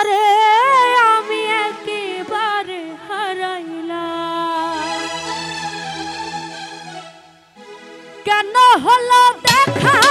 তারে আমি একেবারে হারাইলাম। কেন হলো দেখা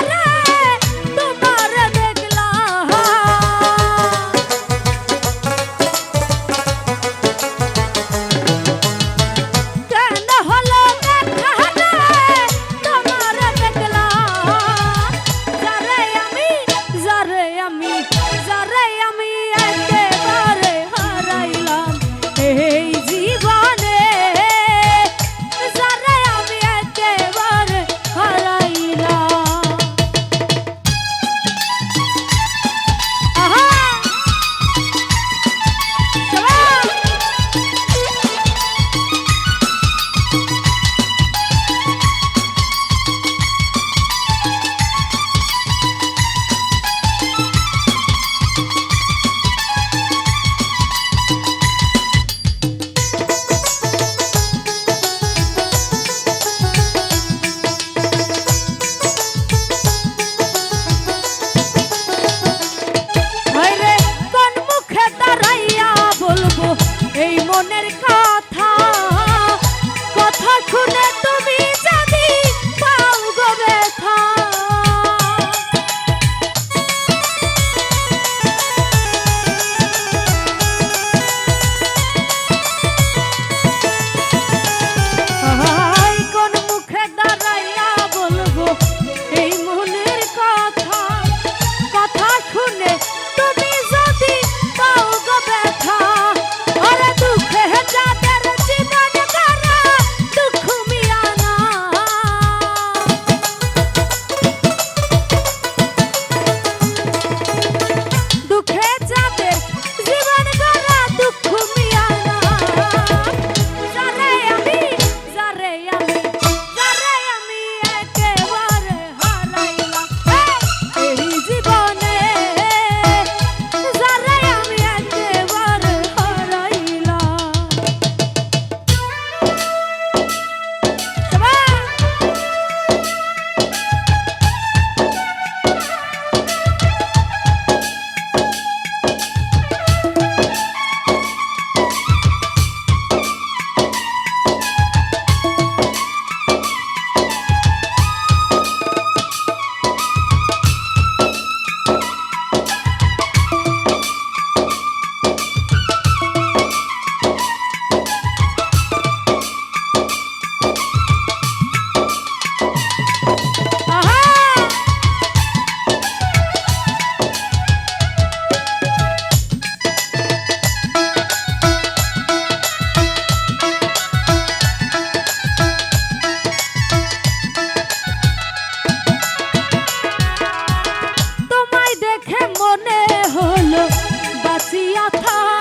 মনে হলো বাঁচিয়া থাক।